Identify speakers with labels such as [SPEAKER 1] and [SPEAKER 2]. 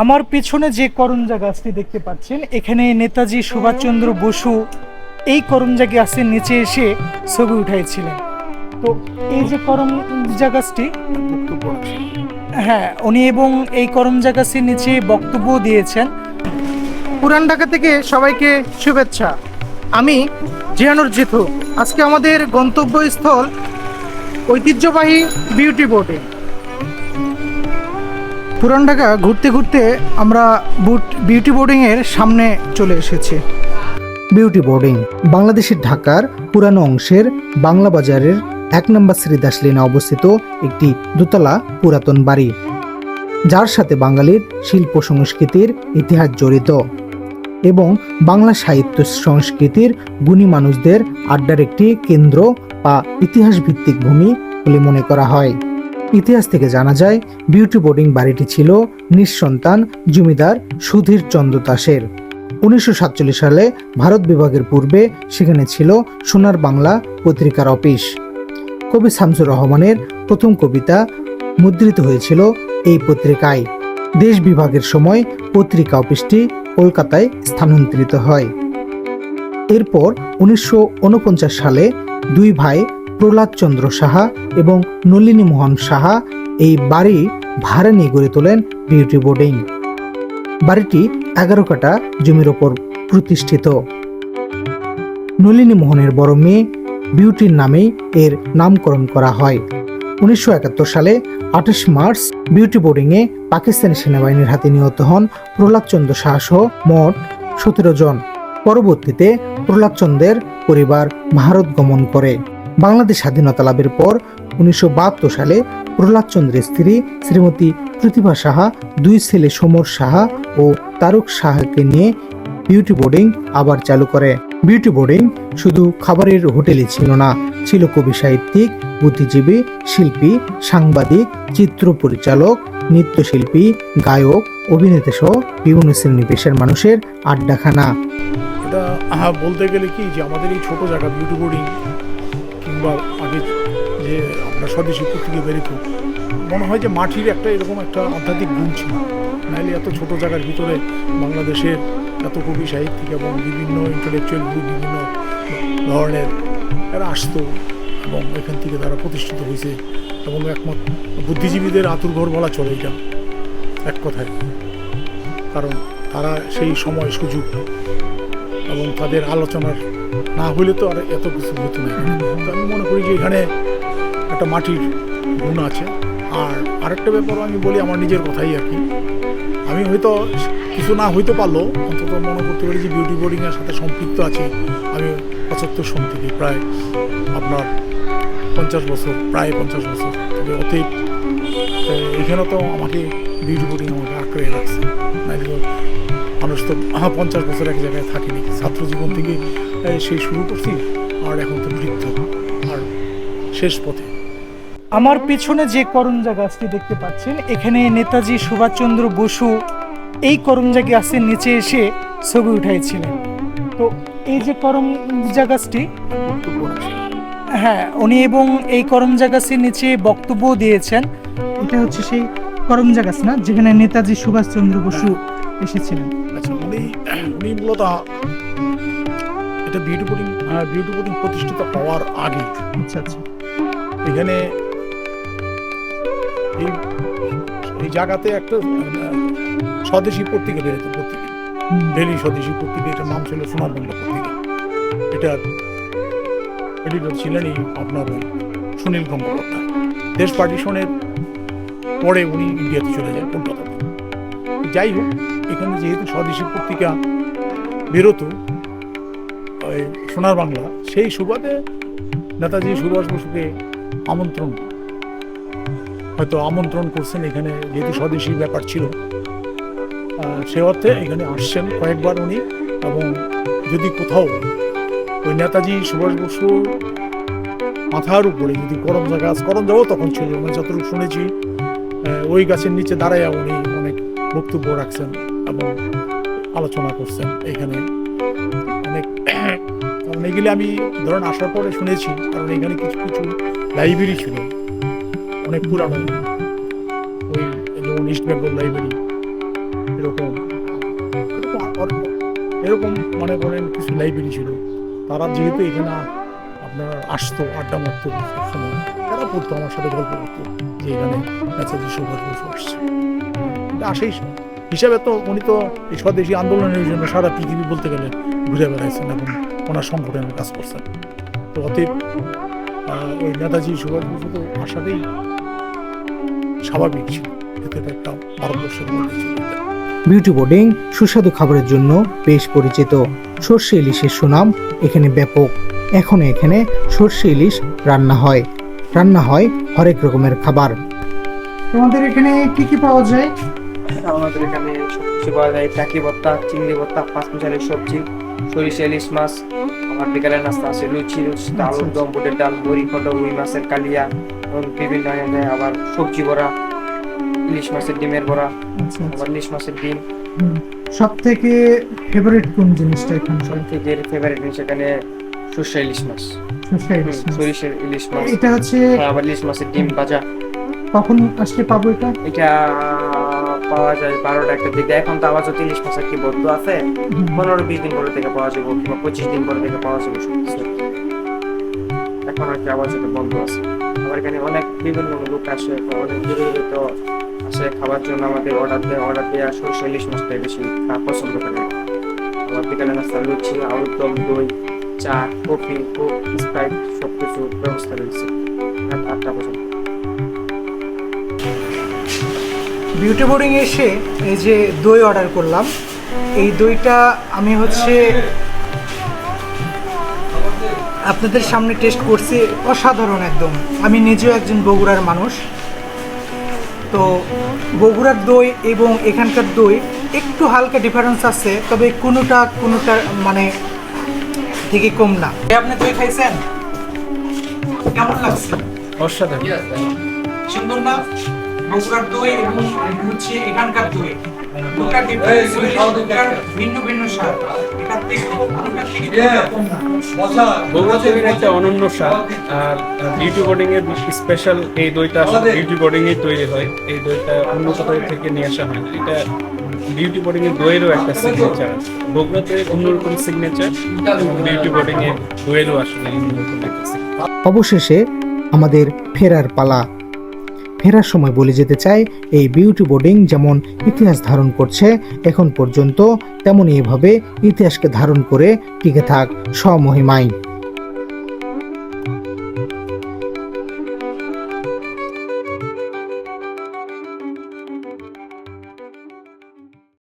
[SPEAKER 1] আমার পেছনে যে করঞ্জা গাছটি দেখতে পাচ্ছেন, এখানে নেতাজি সুভাষচন্দ্র বসু এই করঞ্জা গাছের নিচে এসে ছবি উঠাইছিলেন। তো এই যে করঞ্জা গাছটি হ্যাঁ উনি এবং এই করমজা গাছের নিচে বক্তব্য দিয়েছেন। পুরান ঢাকা থেকে সবাইকে শুভেচ্ছা। আমি জিয়ানুর জিথু আজকে আমাদের গন্তব্যস্থল ঐতিহ্যবাহী বিউটি বোর্ডে। পুরান ঢাকা ঘুরতে ঘুরতে আমরা বুট বিউটি বোর্ডিংয়ের সামনে চলে এসেছি।
[SPEAKER 2] বিউটি বোর্ডিং বাংলাদেশের ঢাকার পুরানো অংশের বাংলা বাজারের এক নম্বর শ্রীদাস লেনে অবস্থিত একটি দোতলা পুরাতন বাড়ি। যার সাথে বাঙালির শিল্প সংস্কৃতির ইতিহাস জড়িত এবং বাংলা সাহিত্য সংস্কৃতির গুণী মানুষদের আড্ডার একটি কেন্দ্র বা ইতিহাস ভিত্তিক ভূমি বলে মনে করা হয়। ইতিহাস থেকে জানা যায়, বিউটি বোর্ডিং বাড়িটি ছিল নিঃসন্তান জমিদার সুধীর চন্দ্র দাসের। উনিশশো সাতচল্লিশ সালে ভারত বিভাগের পূর্বে সেখানে ছিল সোনার বাংলা পত্রিকার অফিস। কবি শামসুর রহমানের প্রথম কবিতা মুদ্রিত হয়েছিল এই পত্রিকায়। দেশ বিভাগের সময় পত্রিকা অফিসটি কলকাতায় স্থানান্তরিত হয়। এরপর উনিশশো উনপঞ্চাশ সালে দুই ভাই প্রহ্লাদ চন্দ্র সাহা এবং নলিনী মোহন সাহা এই বাড়ি ভাড়া নিয়ে গড়ে তোলেন বিউটি বোর্ডিং। বাড়িটি এগারো কাটা জমির ওপর প্রতিষ্ঠিত। নলিনী মোহনের বড় মেয়ে বিউটির নামেই এর নামকরণ করা হয়। উনিশশো একাত্তর সালে আঠাশ মার্চ বিউটি বোর্ডিংয়ে পাকিস্তানি সেনাবাহিনীর হাতে নিহত হন প্রহ্লাদ চন্দ্র শাহ সহ মোট সতেরো জন। পরবর্তীতে প্রহ্লাদ চন্দ্রের পরিবার ভারত গমন করে। বাংলাদেশ স্বাধীনতা লাভের পর উনিশশো বাহাত্তর সালে প্রহ্লাদ চন্দ্রের স্ত্রী শ্রীমতী প্রতিভা সাহা, দুই ছেলে সমর সাহা ও তারক সাহাকে নিয়ে বিউটি বোর্ডিং আবার চালু করে। বিউটি বোর্ডিং শুধু খাবারের হোটেলে ছিল না, ছিল কবি সাহিত্যিক, বুদ্ধিজীবী, শিল্পী, সাংবাদিক, চিত্র পরিচালক, নৃত্যশিল্পী, গায়ক, অভিনেতা সহ বিভিন্ন শ্রেণি পেশার মানুষের আড্ডাখানা।
[SPEAKER 3] বলতে গেলে কি যে আমাদের এই ছোট জায়গা বিউটি বোর্ডিং কিংবা আগে যে আমরা স্বদেশী পত্রিকা বেরিত মনে হয় যে মাটির একটা এরকম একটা আধ্যাত্মিক গুণ ছিল। নাহলে এত ছোট জায়গার ভিতরে বাংলাদেশের এত কবি সাহিত্যিক এবং বিভিন্ন ইন্টালেকচুয়াল গ্রুপ বিভিন্ন ধরনের এরা আসতো এবং এখান থেকে তারা প্রতিষ্ঠিত হয়েছে এবং একমাত্র বুদ্ধিজীবীদের আতুর ঘর বলা চলে এটা, এক কথায়। কারণ তারা সেই সময় সুযোগ এবং তাদের আলোচনার না হলে তো আর এত কিছু হতো না আমি মনে করি যে এখানে একটা মাটির গুণ আছে। আর আরেকটা ব্যাপার আমি বলি আমার নিজের কথাই আর কি। আমি হয়তো কিছু না হইতে পারলেও অন্তত মনে করতে পারি যে বিউটি বোর্ডিংয়ের সাথে সম্পৃক্ত আছি। আমি পঁচাত্তর সন থেকে প্রায় আপনার পঞ্চাশ বছর প্রায় পঞ্চাশ বছর তবে এ, এখানে তো আমাকে বিউটি বোর্ডিং আমাকে আঁকড়ে রাখছে। তো পঞ্চাশ বছর এক জায়গায় থাকেনি। ছাত্র জীবন থেকে সেই শুরু করছি, আর এখন তো বৃদ্ধ। আর শেষ পথে।
[SPEAKER 1] আমার পেছনে যে করঞ্জা গাছটি দেখতে পাচ্ছেন, এখানে নেতাজি সুভাষচন্দ্র বসু এই করঞ্জা গাছের নিচে এসে ছবি উঠাইছিলেন। তো এই যে করঞ্জা গাছটি হ্যাঁ উনি এবং এই করমজা গাছের নিচে বক্তব্য দিয়েছেন। এটা হচ্ছে সেই করমজা গাছ না যেখানে নেতাজি সুভাষচন্দ্র বসু এসেছিলেন।
[SPEAKER 3] আচ্ছা উনি উনি মূলত এটা বিউটি বোর্ডিং বিউটি বোর্ডিং প্রতিষ্ঠিত হওয়ার আগে
[SPEAKER 1] আচ্ছা আচ্ছা।
[SPEAKER 3] এখানে এই এই জায়গাতে একটা স্বদেশী পত্রিকা বেরোতো পত্রিকা। ডেলি স্বদেশী পত্রিকা এটার নাম ছিল সোনার বাংলা পত্রিকা। এটার এডিটর ছিলেন এই আপনার সুনীল গঙ্গোপাধ্যায়। দেশ পার্টিশনের পরে উনি ইন্ডিয়াতে চলে যায় কলকাতাতে যাই হোক, এখানে যেহেতু স্বদেশী পত্রিকা বেরোতো সোনার বাংলা, সেই সুবাদে নেতাজি সুভাষ বসুকে আমন্ত্রণ, হয়তো আমন্ত্রণ করছেন এখানে, যেহেতু স্বদেশী ব্যাপার ছিল। সে অর্থে এখানে আসছেন কয়েকবার উনি, এবং যদি কোথাও ওই নেতাজি সুভাষ বসু মাথার উপরে যদি করমজা গাছ করমজাও তখন ছিল আমি যতটুকু শুনেছি ওই গাছের নিচে দাঁড়াইয়া উনি অনেক বক্তব্য রাখছেন এবং আলোচনা করছেন এখানে। অনেক কারণ এগুলি আমি ধরেন আসার পরে শুনেছি, কারণ এখানে কিছু কিছু লাইব্রেরি ছিল, অনেক পুরানো। ওই যেমন ইস্ট বেঙ্গল লাইব্রেরি এরকম। এরকম মনে করেন কিছু লাইব্রেরি ছিল। তারা যেহেতু এখানে আপনার আসতো, আড্ডা মারতো সবসময়, তারা পড়তো, আমার সাথে গল্প করতো। যে এখানে নেতাজি সুভাষ বসু আসছে আসেই হিসাবে তো উনি তো এই স্বদেশী আন্দোলনের জন্য সারা পৃথিবী বলতে গেলে ঘুরে বেড়াইছেন এবং ওনার সংগঠনের কাজ করছেন। তো অতএব ওই নেতাজি সুভাষ বসু তো আসাটাই স্বাভাবিক ছিল। এতে একটা ভারতবর্ষের
[SPEAKER 2] বিউটি বোর্ডিং, সুস্বাদু খাবারের জন্য বেশ পরিচিত সর্ষে ইলিশের সুনাম এখানে ব্যাপক। এখনও এখানে সর্ষে ইলিশ রান্না হয়। রান্না হয় হরেক রকমের খাবার।
[SPEAKER 1] তোমাদের এখানে কি কি পাওয়া যায়?
[SPEAKER 4] আমাদের এখানে সবকিছু পাওয়া যায়। টাকি ভর্তা চিংড়ি ভর্তা পাঁচ মিশালের সবজি সরিষা ইলিশ মাছ আমার বিকালের নাস্তা আছে লুচি লুচি আলুর দম বুটের ডাল বড়ি খন্ড রুই মাছের কালিয়া এবং বিভিন্ন ধরনের আবার সবজি বড়া ইলিশ মাছের ডিমের বড়া
[SPEAKER 1] আচ্ছা
[SPEAKER 4] আবার ইলিশ মাছের ডিম।
[SPEAKER 1] সব থেকে ফেভারিট কোন জিনিসটা এখানে?
[SPEAKER 4] সব থেকে ফেভারিট জিনিস এখানে সর্ষে ইলিশ মাছ।
[SPEAKER 1] সর্ষে ইলিশ।
[SPEAKER 4] সরিষার ইলিশ মাছ।
[SPEAKER 1] এটা হচ্ছে
[SPEAKER 4] হ্যাঁ, আবার ইলিশ মাছের ডিম ভাজা।
[SPEAKER 1] কখন আসলে পাবো এটা?
[SPEAKER 4] এটা পাওয়া যায় বারোটা একটা দিকে। এখন তো আবার ইলিশ মাছের কি বদ্ধ আছে পনেরো বিশ দিন পরে থেকে পাওয়া যাবে কিংবা পঁচিশ দিন পরে থেকে পাওয়া যাবে এখন আর কি আবার যেটা বন্ধ আছে। আবার এখানে অনেক বিভিন্ন লোক আসে অনেক দূরে দূরে তো আসে খাবার জন্য আমাদের অর্ডার দেয় অর্ডার দেওয়া সরষে ইলিশ মাছটাই বেশি পছন্দ করে। আবার বিকালে নাস্তা লুচি আলুর দম দই। চা, কফি কোক স্প্রাইট সব কিছু ব্যবস্থা রয়েছে। রাত আটটা পর্যন্ত।
[SPEAKER 1] বিউটি বোর্ডিং এসে এই যে দই অর্ডার করলাম, এই দইটা আমি হচ্ছে আপনাদের সামনে টেস্ট করছি অসাধারণ একদম। আমি নিজেও একজন বগুড়ার মানুষ। তো বগুড়ার দই এবং এখানকার দই একটু হালকা ডিফারেন্স আছে, তবে কোনোটা কোনোটা মানে থেকে কম না। আপনি দই খাইছেন? কেমন লাগছে?
[SPEAKER 4] অসাধারণ।
[SPEAKER 1] সুন্দর না? বগুড়ার দই এবং হচ্ছে এখানকার দই। ভিন্ন ভিন্ন স্বাদ। থেকে
[SPEAKER 5] একটা অনন্য স্বাদ। আর বিউটি বোর্ডিং এর স্পেশাল এই দইটা বিউটি বোর্ডিং এ তৈরি হয়। এই দইটা অন্য কোথাও থেকে নিয়ে আসা হয় এটা বিউটি বোর্ডিং এর দইয়েরও একটা সিগনেচার আছে। বগুড়াতে অন্যরকম সিগনেচার বিউটি বোর্ডিং এর দইয়েরও আসলে
[SPEAKER 2] অবশেষে আমাদের ফেরার পালা। ফেরার সময় বলে যেতে চাই, এই বিউটি বোর্ডিং যেমন ইতিহাস ধারণ করছে, এখন পর্যন্ত তেমনই এভাবে ইতিহাসকে ধারণ করে টিকে থাক স্বমহিমায়।